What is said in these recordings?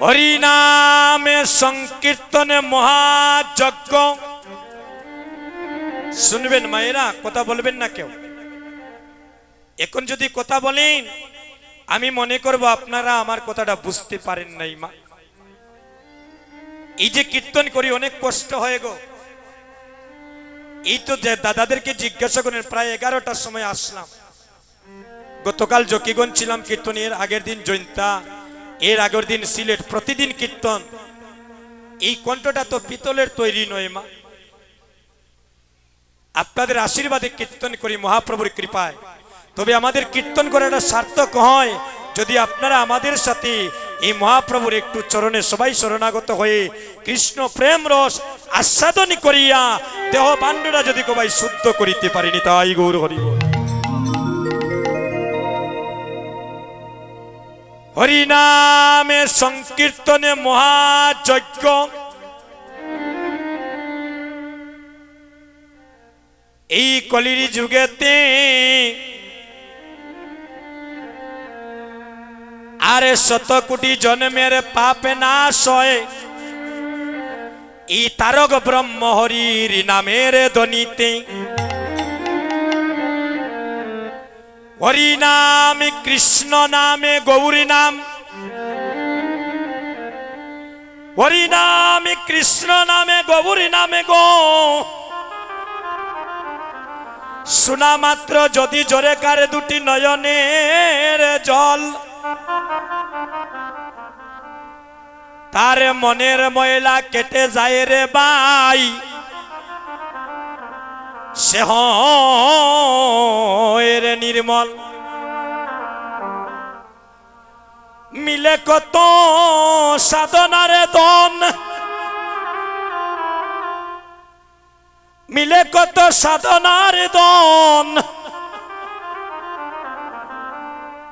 হরিনামে সংকীর্তনে মহাযজ্ঞ। শুনবেন মায়েরা, কথা বলবেন না কেউ। এখন যদি কথা বলেন, আমি মনে করব আপনারা আমার কথাটা বুঝতে পারেন নাই মা। এই যে কীর্তন করি, অনেক কষ্ট হয়ে গো। এই তো যে দাদাদেরকে জিজ্ঞাসা করেন, প্রায় এগারোটার সময় আসলাম। গতকাল জকিগঞ্জ ছিলাম, কীর্তনের আগের দিন জৈন্তা এর আগের দিন সিলেট প্রতিদিন কীর্তন। এই কণ্ঠটা তো পিতলের তৈরি নয় মা। আপনাদের আশীর্বাদে কীর্তন করি, মহাপ্রভুর কৃপায়। তবে আমাদের কীর্তন করাটা সার্থক হয় যদি আপনারা আমাদের সাথে এই মহাপ্রভুর একটু চরণে সবাই শরণাগত হয়ে কৃষ্ণ প্রেম রস আস্বাদন করিয়া দেহ বান্ডরা যদি কবাই শুদ্ধ করিতে পারিনি, তাই গৌর হরিব হরিনামে সংকীর্তনে মহাযজ্ঞ। এই কলির যুগেতে আরে শত কোটি জন্মের পাপ নাশ হয়। এই তারক ব্রহ্ম হরির নামের ধ্বনিতে হরি নামে, কৃষ্ণ নামে, গৌরী নাম। হরি নামে, কৃষ্ণ নামে, গৌরী নামে গো। শোনা মাত্র যদি জোরে কারে দুটি নয়নের জল। তার মনের ময়লা কেটে যায় রে বাই। সে রে নির্মল। মিলে কত সাধনারে দন। মিলে কত সাধনার দন।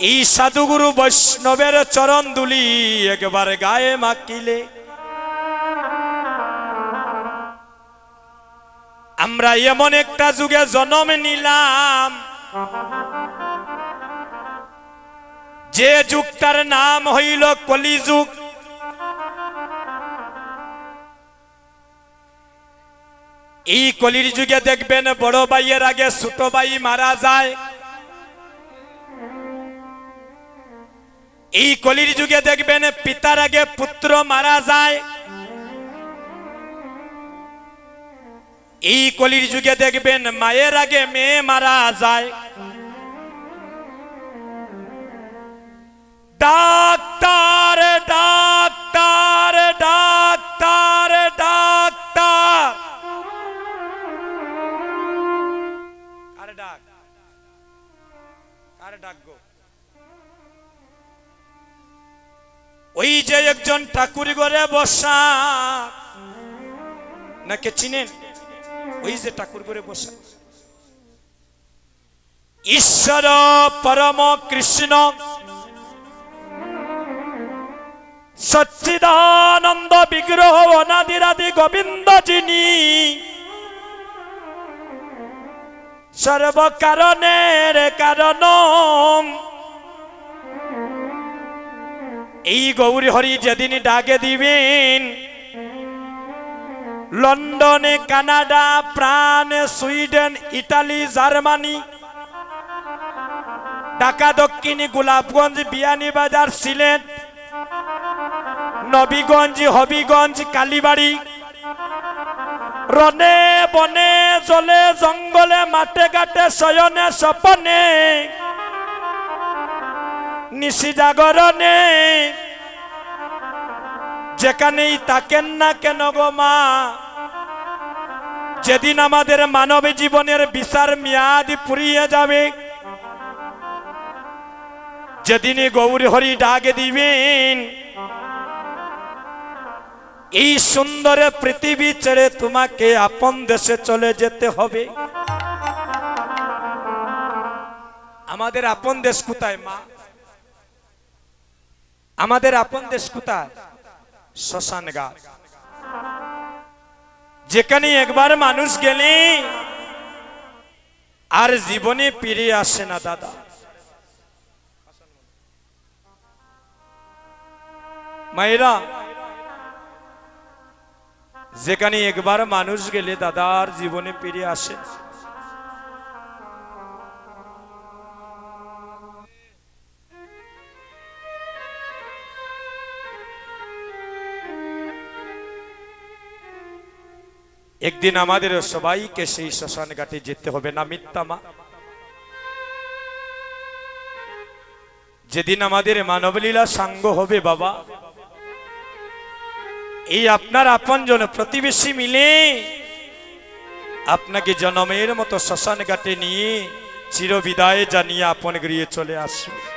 এই সাধুগুরু বৈষ্ণবের চরণ দুলি একবার গায়ে মাকিলে আমরা এমন একটা যুগে জন্ম নিলাম। যে যুগটার নাম হইল কলিযুগ। এই কলির যুগে দেখবেন বড় ভাইয়ের আগে ছোট ভাই মারা যায়। এই কলির যুগে দেখবেন পিতার আগে পুত্র মারা যায়। এই কলির যুগে দেখবেন মায়ের আগে মেয়ে মারা যায়। Doctor doctor doctor doctor. কার ডাক? কার ডাক গো? ওই যে একজন ঠাকুর ঘরে বসা। নাকে চিনেন? ওই যে ঠাকুর ঘরে বসা। ঈশ্বর পরম কৃষ্ণ। সচ্চিদানন্দ বিগ্রহ অনাদিরাদি গোবিন্দ যিনি সর্বকারণের কারণ এই গৌরী হরি যেদিন ডাকে দিবেন, লন্ডনে, কানাডা প্রাণ সুইডেন, ইটালি, জার্মানি, ঢাকা, দক্ষিণী, গোলাপগঞ্জ, বিয়ানীবাজার, সিলেট নবীগঞ্জ, হবিগঞ্জ, কালীবাড়ি। রনে বনে, জলে, জঙ্গলে, মাঠে ঘাটে, শয়নে সপনে নিশি জাগরণে। যেখানেই তাকেন না কেন গো মা, যেদিন আমাদের মানব জীবনের বিচার মেয়াদ ফুরিয়ে যাবে, যেদিনই গৌরী হরি ডাকে দিবেন এই সুন্দর পৃথিবী ছেড়ে তোমাকে আপন দেশে চলে যেতে হবে। আমাদের আপন দেশ কোথায়, মা? আমাদের আপন দেশ কোথায়? শ্মশান ঘাট যেখানে একবার মানুষ গেলে আর জীবনে ফিরে আসে না, দাদা। মায়েরা যেখানে একবার মানুষ গেলে দাদার জীবনে ফিরে আসে। একদিন আমাদের সবাইকে সেই শ্মশান ঘাটে যেতে হবে না, মিথ্যা মা। যেদিন আমাদের মানবলীলা সাঙ্গ হবে বাবা এই আপনার আপন জন প্রতিবেশী মিলে আপনাকে জনমের মতো শ্মশান ঘাটে নিয়ে চিরবিদায় জানিয়ে আপন গৃহে চলে আসবে।